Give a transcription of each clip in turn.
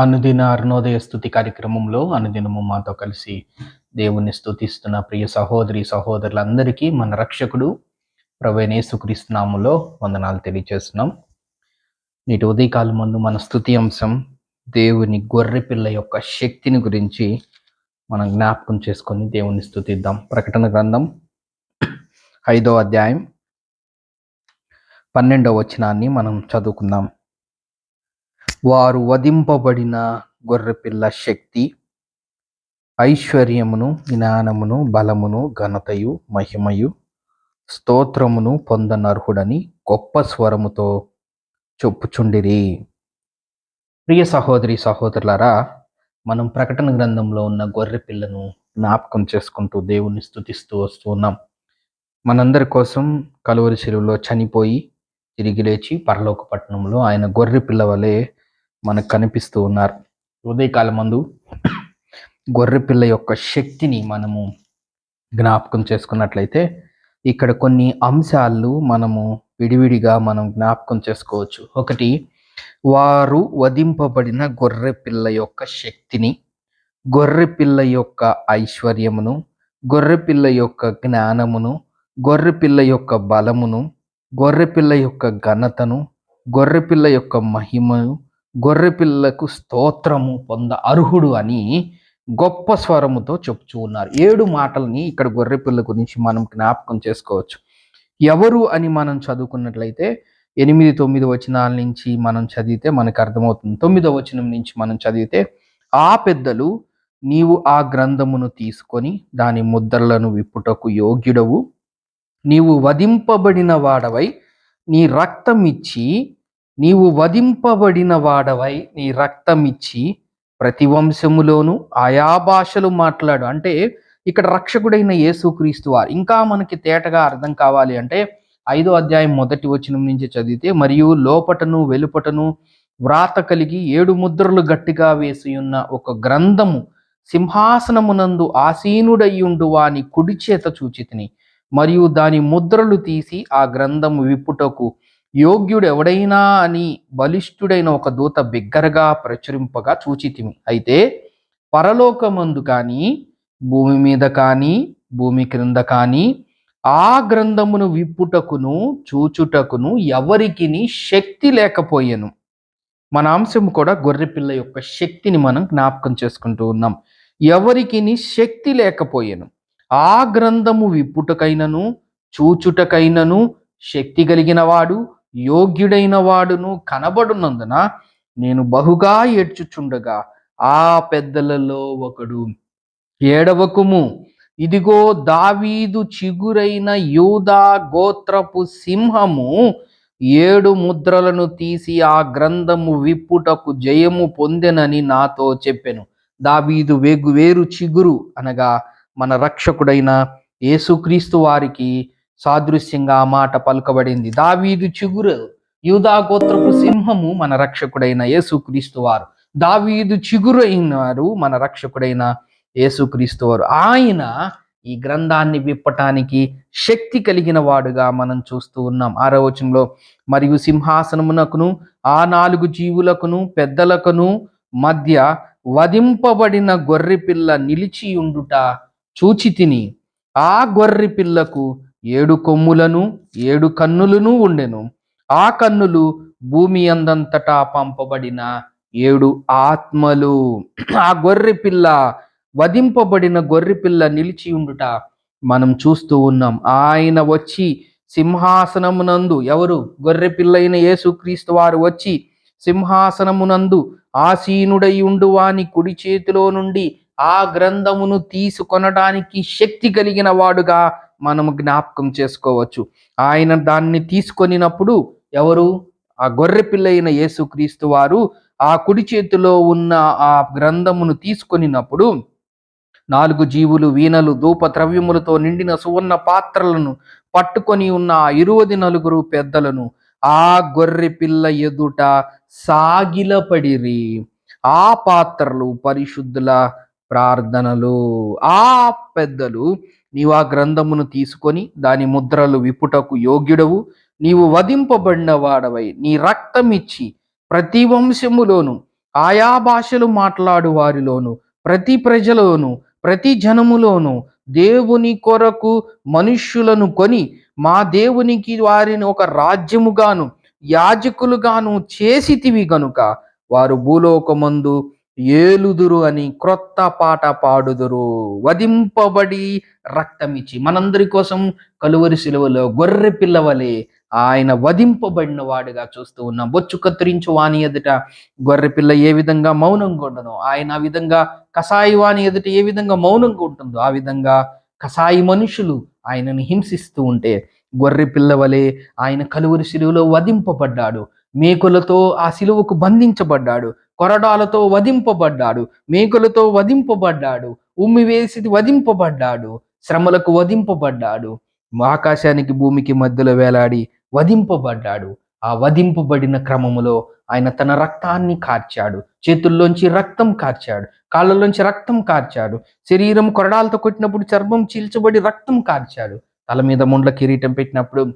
అనుదిన అరుణోదయ స్థుతి కార్యక్రమంలో అనుదినము మాతో కలిసి దేవుణ్ణి స్థుతిస్తున్న ప్రియ సహోదరి సహోదరులందరికీ మన రక్షకుడు ప్రవేణేసుక్రీస్తునాములో వందనాలు తెలియజేస్తున్నాం నేటి ఉదయకాలం ముందు మన స్థుతి అంశం దేవుని గొర్రె పిల్ల యొక్క శక్తిని గురించి మనం జ్ఞాపకం చేసుకొని దేవుణ్ణి స్థుతిద్దాం ప్రకటన గ్రంథం ఐదో అధ్యాయం పన్నెండవ వచనాన్ని మనం చదువుకుందాం. వారు వధింపబడిన గొర్రెపిల్ల శక్తి ఐశ్వర్యమును జ్ఞానమును బలమును ఘనతయు మహిమయు స్తోత్రమును పొందనర్హుడని గొప్ప స్వరముతో చెప్పుచుండిరి. ప్రియ సహోదరి సహోదరులారా మనం ప్రకటన గ్రంథంలో ఉన్న గొర్రె పిల్లను జ్ఞాపకం చేసుకుంటూ దేవుణ్ణి స్థుతిస్తూ వస్తూ ఉన్నాం. మనందరి కోసం కలువరి చెరువులో చనిపోయి తిరిగి లేచి పరలోక పట్టణంలో ఆయన గొర్రె పిల్ల వలె మనకు కనిపిస్తూ ఉన్నారు. ఉదయకాలం మందు గొర్రె పిల్ల యొక్క శక్తిని మనము జ్ఞాపకం చేసుకున్నట్లయితే ఇక్కడ కొన్ని అంశాలు మనము విడివిడిగా మనం జ్ఞాపకం చేసుకోవచ్చు. ఒకటి వారు వధింపబడిన గొర్రె పిల్ల యొక్క శక్తిని గొర్రె పిల్ల యొక్క ఐశ్వర్యమును గొర్రె పిల్ల యొక్క జ్ఞానమును గొర్రె పిల్ల యొక్క బలమును గొర్రె పిల్ల యొక్క ఘనతను గొర్రె పిల్ల యొక్క మహిమను గొర్రెపిల్లకు స్తోత్రము పొంద అర్హుడు అని గొప్ప స్వరముతో చెప్తూ ఉన్నారు. ఏడు మాటల్ని ఇక్కడ గొర్రె పిల్ల గురించి మనం జ్ఞాపకం చేసుకోవచ్చు. ఎవరు అని మనం చదువుకున్నట్లయితే ఎనిమిది తొమ్మిది వచనాల నుంచి మనం చదివితే మనకు అర్థమవుతుంది. తొమ్మిదో వచనం నుంచి మనం చదివితే ఆ పెద్దలు నీవు ఆ గ్రంథమును తీసుకొని దాని ముద్రలను విప్పుటకు యోగ్యుడవు. నీవు వధింపబడిన వాడవై నీ రక్తం ఇచ్చి నీవు వధింపబడిన వాడవై నీ రక్తం ఇచ్చి ప్రతి వంశములోను ఆయా భాషలు మాట్లాడు. అంటే ఇక్కడ రక్షకుడైన యేసుక్రీస్తు వారు. ఇంకా మనకి తేటగా అర్థం కావాలి అంటే ఐదో అధ్యాయం మొదటి వచనం నుంచి చదివితే మరియు లోపటను వెలుపటను వ్రాత కలిగి ఏడు ముద్రలు గట్టిగా వేసి ఉన్న ఒక గ్రంథము సింహాసనమునందు ఆసీనుడయ్యుండు వాని కుడి చేత చూచితిని. మరియు దాని ముద్రలు తీసి ఆ గ్రంథము విప్పుటకు యోగ్యుడు ఎవడైనా అని బలిష్ఠుడైన ఒక దూత బిగ్గరగా ప్రచురింపగా చూచితిమి. అయితే పరలోకమందు కానీ భూమి మీద కానీ భూమి క్రింద కానీ ఆ గ్రంథమును విప్పుటకును చూచుటకును ఎవరికి శక్తి లేకపోయాను. మన అంశం కూడా గొర్రెపిల్ల యొక్క శక్తిని మనం జ్ఞాపకం చేసుకుంటూ ఉన్నాం. ఎవరికి శక్తి లేకపోయాను. ఆ గ్రంథము విప్పుటకైనను చూచుటకైనను శక్తి కలిగిన వాడు యోగ్యుడైన వాడును కనబడునందున నేను బహుగా ఏడ్చుచుండగా ఆ పెద్దలలో ఒకడు ఏడవకుము. ఇదిగో దావీదు చిగురైన యూదా గోత్రపు సింహము ఏడు ముద్రలను తీసి ఆ గ్రంథము విప్పుటకు జయము పొందెనని నాతో చెప్పెను. దావీదు వేగు వేరు చిగురు అనగా మన రక్షకుడైన యేసుక్రీస్తు వారికి సాదృశ్యంగా ఆ మాట పలుకబడింది. దావీదు చిగురు యూదా గోత్రపు సింహము మన రక్షకుడైన యేసుక్రీస్తు వారు. దావీదు చిగురు అయినారు మన రక్షకుడైన యేసుక్రీస్తు వారు. ఆయన ఈ గ్రంథాన్ని విప్పటానికి శక్తి కలిగిన వాడుగా మనం చూస్తూ ఉన్నాం. ఆరో వచనంలో మరియు సింహాసనమునకును ఆ నాలుగు జీవులకును పెద్దలకును మధ్య వధింపబడిన గొర్రె పిల్ల నిలిచి ఉండుట చూచి తిని ఆ గొర్రె పిల్లకు ఏడు కొమ్ములను ఏడు కన్నులను ఉండెను. ఆ కన్నులు భూమి అందంతటా పంపబడిన ఏడు ఆత్మలు. ఆ గొర్రె పిల్ల వధింపబడిన గొర్రె పిల్ల నిలిచి ఉండుట మనం చూస్తూ ఉన్నాం. ఆయన వచ్చి సింహాసనమునందు ఎవరు? గొర్రె పిల్లైన యేసుక్రీస్తు వారు వచ్చి సింహాసనమునందు ఆసీనుడై ఉండువాని కుడి చేతిలో నుండి ఆ గ్రంథమును తీసుకొనడానికి శక్తి కలిగిన వాడుగా మనము జ్ఞాపకం చేసుకోవచ్చు. ఆయన దాన్ని తీసుకొనినప్పుడు ఎవరు? ఆ గొర్రె పిల్లైన యేసుక్రీస్తు వారు ఆ కుడి చేతిలో ఉన్న ఆ గ్రంథమును తీసుకొనినప్పుడు నాలుగు జీవులు వీణలు ధూప ద్రవ్యములతో నిండిన సువర్ణ పాత్రలను పట్టుకొని ఉన్న ఆ ఇరువది నలుగురు పెద్దలను ఆ గొర్రె పిల్ల ఎదుట సాగిలపడిరి. ఆ పాత్రలు పరిశుద్ధుల ప్రార్థనలు. ఆ పెద్దలు నీవు ఆ గ్రంథమును తీసుకొని దాని ముద్రలు విపుటకు యోగ్యుడవు. నీవు వధింపబడిన వాడవై నీ రక్తం ఇచ్చి ప్రతి వంశములోను ఆయా భాషలు మాట్లాడు వారిలోను ప్రతి ప్రజలోను ప్రతి జనములోను దేవుని కొరకు మనుష్యులను కొని మా దేవునికి వారిని ఒక రాజ్యముగాను యాజకులుగాను చేసితివి గనుక వారు భూలోకమందు ఏలుదురు అని క్రొత్త పాట పాడుదురు. వధింపబడి రక్తమిచ్చి మనందరి కోసం కలువరి శిలువలో గొర్రె పిల్లవలే. ఆయన వధింపబడిన వాడుగా చూస్తూ ఉన్నాం. బొచ్చు కత్తిరించు వాని ఎదుట గొర్రె పిల్ల ఏ విధంగా మౌనం కొండను ఆయన ఆ విధంగా కసాయి వాని ఎదుట ఏ విధంగా మౌనంగా ఉంటుందో ఆ విధంగా కసాయి మనుషులు ఆయనను హింసిస్తూ ఉంటే గొర్రె పిల్లవలే. ఆయన కలువరి శిలువలో వధింపబడ్డాడు. మేకులతో ఆ శిలువకు బంధించబడ్డాడు. కొరడాలతో వధింపబడ్డాడు మేకలతో వధింపబడ్డాడు ఉమ్మి వేసి వధింపబడ్డాడు శ్రమలకు వధింపబడ్డాడు. ఆకాశానికి భూమికి మధ్యలో వేలాడి వధింపబడ్డాడు. ఆ వధింపబడిన క్రమములో ఆయన తన రక్తాన్ని కార్చాడు. చేతుల్లోంచి రక్తం కార్చాడు. కాళ్ళలోంచి రక్తం కార్చాడు. శరీరం కొరడాలతో కొట్టినప్పుడు చర్మం చీల్చబడి రక్తం కార్చాడు. తల మీద ముండ్ల కిరీటం పెట్టినప్పుడు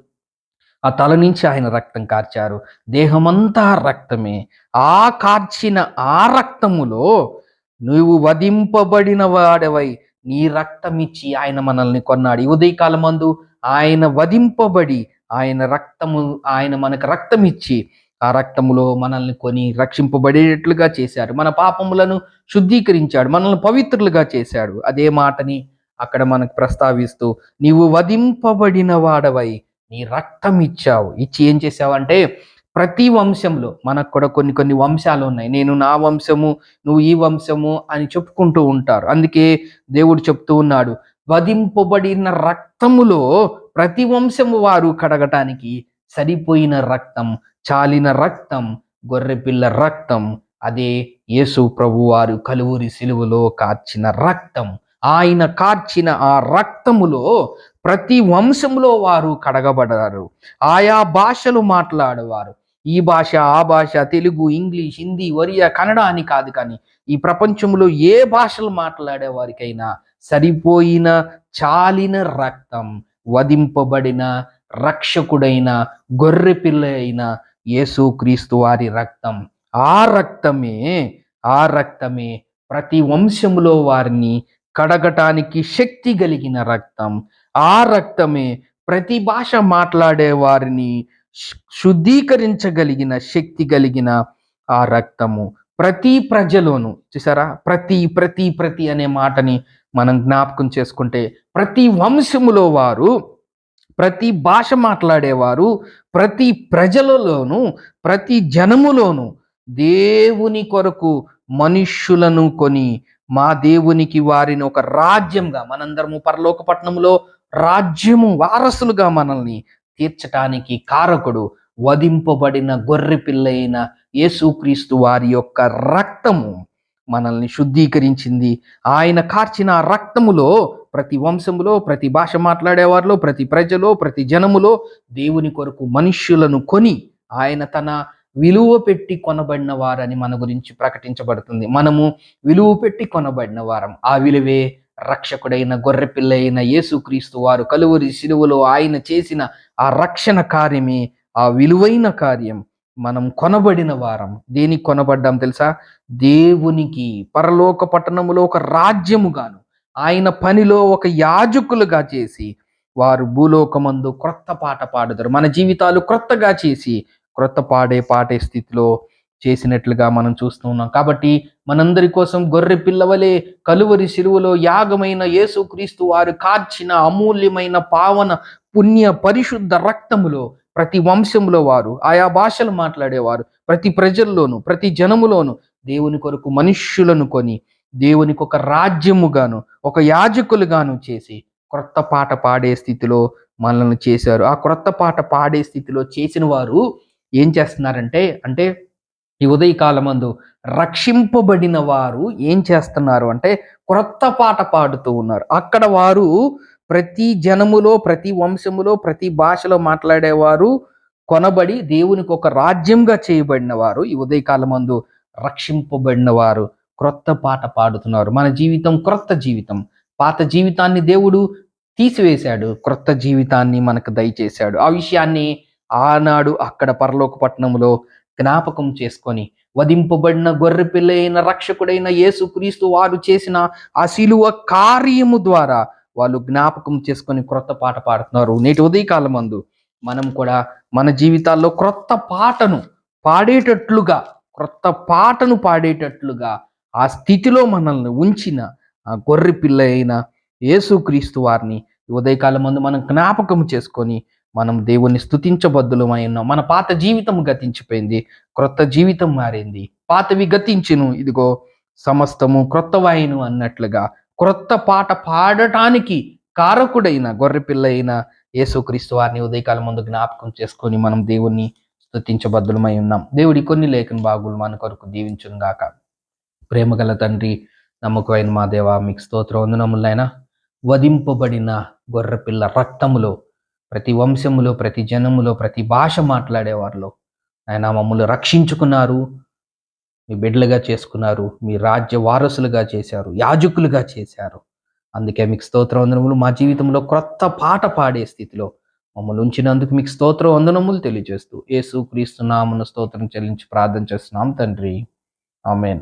ఆ తల నుంచి ఆయన రక్తం కార్చారు. దేహమంతా రక్తమే. ఆ కార్చిన ఆ రక్తములో నువ్వు వధింపబడిన వాడవై నీ రక్తమిచ్చి ఆయన మనల్ని కొన్నాడు. ఈ ఉదయకాలం మందు ఆయన వధింపబడి ఆయన రక్తము ఆయన మనకు రక్తం ఇచ్చి ఆ రక్తములో మనల్ని కొని రక్షింపబడేటట్లుగా చేశాడు. మన పాపములను శుద్ధీకరించాడు. మనల్ని పవిత్రులుగా చేశాడు. అదే మాటని అక్కడ మనకు ప్రస్తావిస్తూ నీవు వధింపబడిన వాడవై నీ రక్తం ఇచ్చావు. ఇచ్చి ఏం చేసావంటే ప్రతి వంశంలో మనకు కూడా కొన్ని కొన్ని వంశాలు ఉన్నాయి. నేను నా వంశము నువ్వు ఈ వంశము అని చెప్పుకుంటూ ఉంటారు. అందుకే దేవుడు చెప్తూ ఉన్నాడు వధింపబడిన రక్తములో ప్రతి వంశము వారు కడగటానికి సరిపోయిన రక్తం చాలిన రక్తం గొర్రెపిల్ల రక్తం అదే యేసు ప్రభు వారు కలువురి సిలువలో కార్చిన రక్తం. ఆయన కార్చిన ఆ రక్తములో ప్రతి వంశంలో వారు కడగబడారు ఆయా భాషలు మాట్లాడేవారు. ఈ భాష ఆ భాష తెలుగు ఇంగ్లీష్ హిందీ ఒరియా కన్నడ అని కాదు కానీ ఈ ప్రపంచంలో ఏ భాషలు మాట్లాడే వారికైనా సరిపోయిన చాలిన రక్తం వధింపబడిన రక్షకుడైన గొర్రె పిల్ల అయిన యేసుక్రీస్తు వారి రక్తం. ఆ రక్తమే ఆ రక్తమే ప్రతి వంశములో వారిని కడగటానికి శక్తి కలిగిన రక్తం. ఆ రక్తమే ప్రతి భాష మాట్లాడే వారిని శుద్ధీకరించగలిగిన శక్తి కలిగిన ఆ రక్తము ప్రతి ప్రజలోను. చూసారా? ప్రతి ప్రతి ప్రతి అనే మాటని మనం జ్ఞాపకం చేసుకుంటే ప్రతి వంశములో వారు ప్రతి భాష మాట్లాడేవారు ప్రతి ప్రజలలోను ప్రతి జనములోను దేవుని కొరకు మనుష్యులను కొని మా దేవునికి వారిని ఒక రాజ్యంగా మనందరము పరలోక పట్టణంలో రాజ్యము వారసులుగా మనల్ని తీర్చటానికి కారకుడు వధింపబడిన గొర్రె పిల్లైన యేసుక్రీస్తు వారి యొక్క రక్తము మనల్ని శుద్ధీకరించింది. ఆయన కార్చిన రక్తములో ప్రతి వంశములో ప్రతి భాష మాట్లాడేవారిలో ప్రతి ప్రజలో ప్రతి జనములో దేవుని కొరకు మనుష్యులను కొని ఆయన తన విలువ పెట్టి కొనబడిన వారని మన గురించి ప్రకటించబడుతుంది. మనము విలువ పెట్టి కొనబడిన వారం. ఆ విలువే రక్షకుడైన గొర్రెపిల్ల అయిన యేసుక్రీస్తు వారు కలువరి శిలువలో ఆయన చేసిన ఆ రక్షణ కార్యమే ఆ విలువైన కార్యం. మనం కొనబడిన వారం. దేనికి కొనబడ్డాం తెలుసా? దేవునికి పరలోక పట్టణములో ఒక రాజ్యముగాను ఆయన పనిలో ఒక యాజకులుగా చేసి వారు భూలోకమందు క్రొత్త పాట పాడుతారు మన జీవితాలు క్రొత్తగా చేసి క్రొత్త పాడే పాడే స్థితిలో చేసినట్లుగా మనం చూస్తూ ఉన్నాం. కాబట్టి మనందరి కోసం గొర్రె పిల్లవలే కలువరి శిలువలో యాగమైన యేసుక్రీస్తు వారు కార్చిన అమూల్యమైన పావన పుణ్య పరిశుద్ధ రక్తములో ప్రతి వంశంలో వారు ఆయా భాషలు మాట్లాడేవారు ప్రతి ప్రజల్లోనూ ప్రతి జనములోను దేవుని కొరకు మనుష్యులను కొని దేవునికి ఒక రాజ్యముగాను ఒక యాజకులుగాను చేసి క్రొత్త పాట పాడే స్థితిలో మనల్ని చేశారు. ఆ క్రొత్త పాట పాడే స్థితిలో చేసిన వారు ఏం చేస్తున్నారంటే అంటే ఈ ఉదయకాలమందు రక్షింపబడిన వారు ఏం చేస్తున్నారు అంటే క్రొత్త పాట పాడుతూ ఉన్నారు. అక్కడ వారు ప్రతి జనములో ప్రతి వంశములో ప్రతి భాషలో మాట్లాడేవారు కొనబడి దేవునికి ఒక రాజ్యంగా చేయబడిన వారు ఈ ఉదయకాలమందు రక్షింపబడిన వారు క్రొత్త పాట పాడుతున్నారు. మన జీవితం క్రొత్త జీవితం. పాత జీవితాన్ని దేవుడు తీసివేశాడు. క్రొత్త జీవితాన్ని మనకు దయచేశాడు. ఆ విషయాన్ని ఆనాడు అక్కడ పరలోక పట్టణంలో జ్ఞాపకం చేసుకొని వధింపబడిన గొర్రెపిల్లైన రక్షకుడైన యేసుక్రీస్తు వారు చేసిన ఆ శిలువ కార్యము ద్వారా వాళ్ళు జ్ఞాపకం చేసుకొని క్రొత్త పాట పాడుతున్నారు. నేటి ఉదయకాలం మందు మనం కూడా మన జీవితాల్లో క్రొత్త పాటను పాడేటట్లుగా క్రొత్త పాటను పాడేటట్లుగా ఆ స్థితిలో మనల్ని ఉంచిన ఆ గొర్రె పిల్ల అయిన యేసుక్రీస్తు వారిని ఉదయకాలం మందు మనం జ్ఞాపకం చేసుకొని మనం దేవుణ్ణి స్థుతించబద్దులమై ఉన్నాం. మన పాత జీవితం గతించిపోయింది. క్రొత్త జీవితం మారింది. పాతవి గతించును. ఇదిగో సమస్తము క్రొత్తవాయిను అన్నట్లుగా. క్రొత్త పాట పాడటానికి కారకుడైన గొర్రెపిల్ల అయిన యేసుక్రీస్తు వారిని ఉదయకాలం ముందు జ్ఞాపకం చేసుకొని మనం దేవుణ్ణి స్థుతించబద్దులమై ఉన్నాం. దేవుడి కొన్ని లేఖన భాగులు మన కొరకు దీవించునుగాక ప్రేమగల తండ్రి నమ్మకమైన మా దేవ మీకు స్తోత్ర వందనములైన వధింపబడిన గొర్రెపిల్ల రక్తములో ప్రతి వంశములో ప్రతి జనములో ప్రతి భాష మాట్లాడేవారిలో. ఆయన మమ్మల్ని రక్షించుకున్నారు. మీ బిడ్డలుగా చేసుకున్నారు. మీ రాజ్య వారసులుగా చేశారు. యాజకులుగా చేశారు. అందుకే మీకు స్తోత్ర వందనములు మా జీవితంలో క్రొత్త పాట పాడే స్థితిలో మమ్మల్ని ఉంచినందుకు మీకు స్తోత్ర వందనములు తెలియజేస్తూ యేసు క్రీస్తు నామను స్తోత్రం చెల్లించి ప్రార్థన చేస్తున్నాం తండ్రి. ఆమెన్.